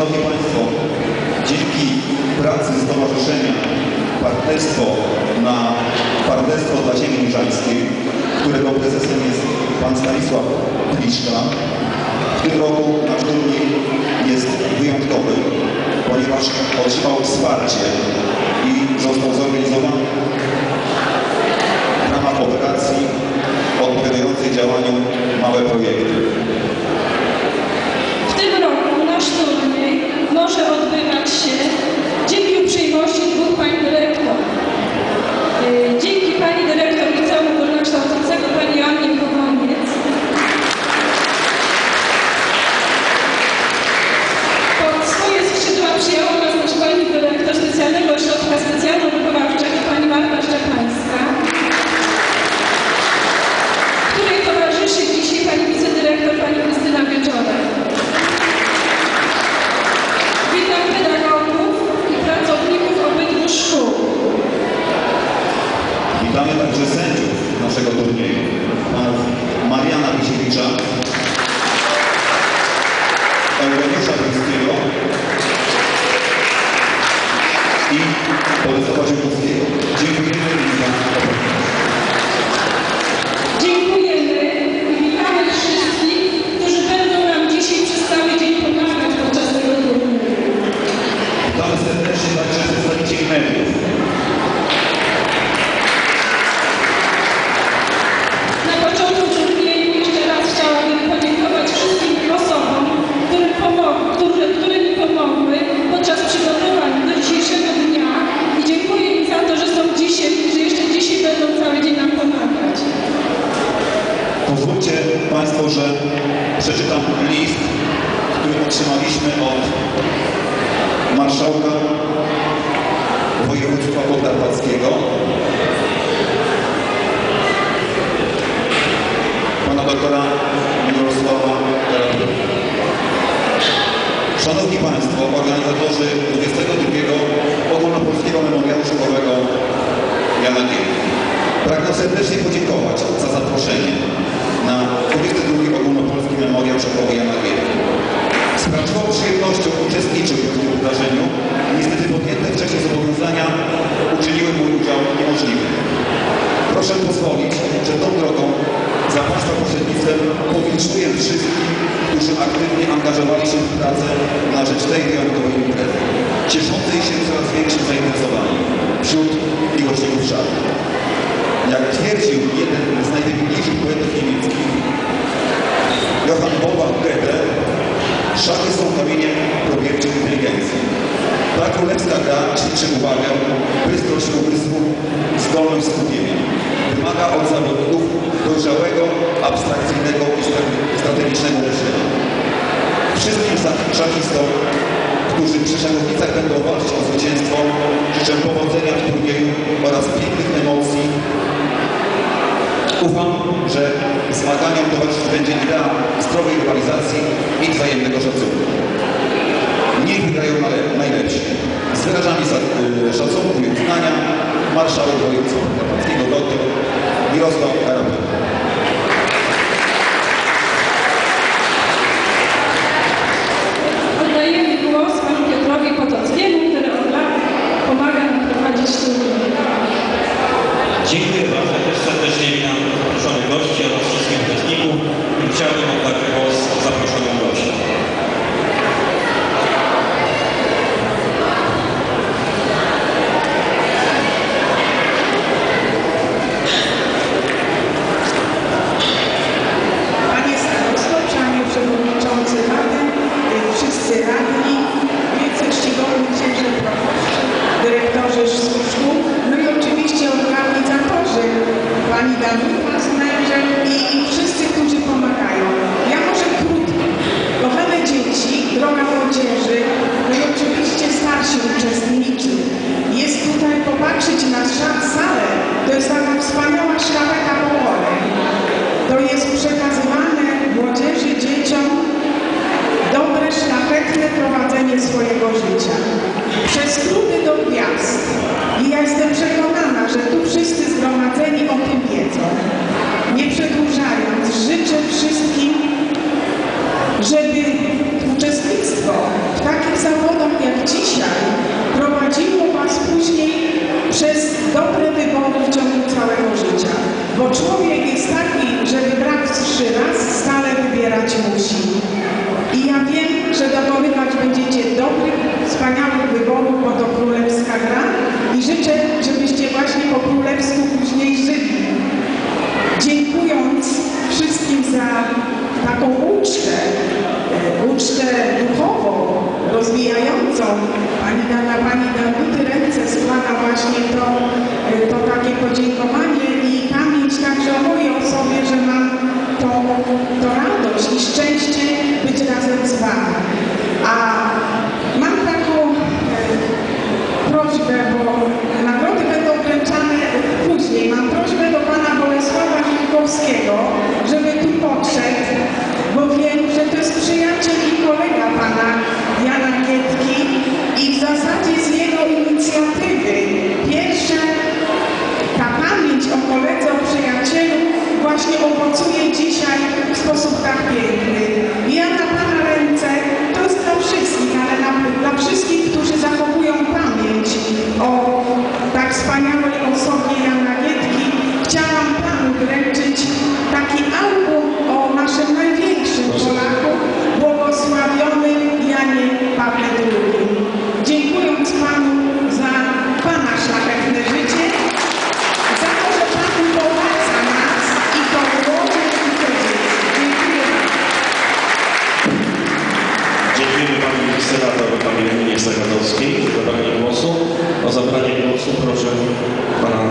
Szanowni Państwo, dzięki pracy Stowarzyszenia Partnerstwo, na, Partnerstwo dla Ziemi Różańskiej, którego prezesem jest Pan Stanisław Pliszka, w tym roku nasz turniej jest wyjątkowy, ponieważ otrzymał wsparcie że przeczytam list, który otrzymaliśmy od marszałka województwa podkarpackiego, pana doktora Mirosława Karabury. Szanowni Państwo, organizatorzy 22. Ogólnopolskiego Memoriału Szkowego Jana Pragnę serdecznie podziękować za zaproszenie на каких-то других bystrość umysłu, zdolność skupienia. Wymaga od zawodników dojrzałego, abstrakcyjnego i strategicznego myślenia. Wszystkim szachistom, którzy przy szachownicach będą walczyć o zwycięstwo, życzę powodzenia w turnieju oraz pięknych emocji. Ufam, że zmaganiom towarzyszyć będzie idea zdrowej rywalizacji i wzajemnego szacunku niech wygrają najlepsi. Z wyrażami y, szacunku i uznania marszałek województwa podkarpackiego dr Mirosław Karabin. слышишь? Pawle II. Dziękując Panu za Pana szlachetne życie, za to, że Pan upołaca nas i to młode i to dzieci. Dziękuję. Dziękujemy Pani Senator Pani Emilie Zagadowskiej za zabranie głosu. O zabranie głosu proszę Pana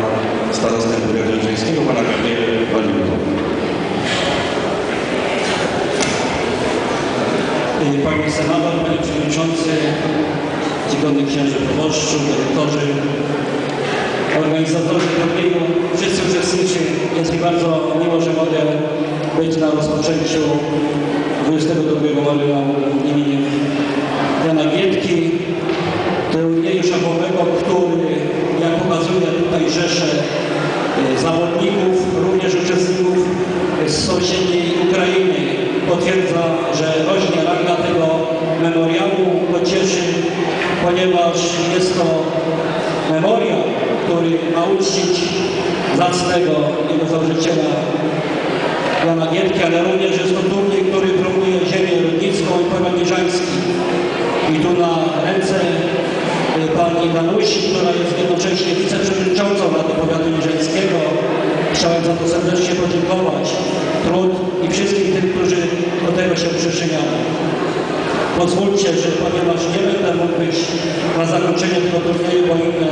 Starostę Powiatu Pana Gabriela Waliuta. Panie Senator, Panie Przewodniczący, Czcigodny Księży Proboszczu, dyrektorzy, organizatorzy turnieju, wszyscy uczestnicy. Jest mi bardzo miło, że mogę być na rozpoczęciu 22 maja imieniem Jana Gietki, turnieju szachowego, który, jak pokazuje tutaj rzesze e, zawodników, również uczestników z sąsiedniej Ukrainy, potwierdza, że rośnie ranga tego memoriału. To cieszy, ponieważ jest to memoriał, który ma uczcić zacnego jego założyciela Jana Gietki, ale również jest to turniej, który promuje ziemię rodnicką i powiat mierzański. I tu na ręce y, pani Danusi, która jest jednocześnie wiceprzewodniczącą Rady Powiatu Mierzeńskiego. Chciałem za to serdecznie podziękować. Trud i wszystkim tym, którzy do tego się przyczyniają. Pozwólcie, że ponieważ nie będę mógł być na zakończenie tego turnieju, bo inne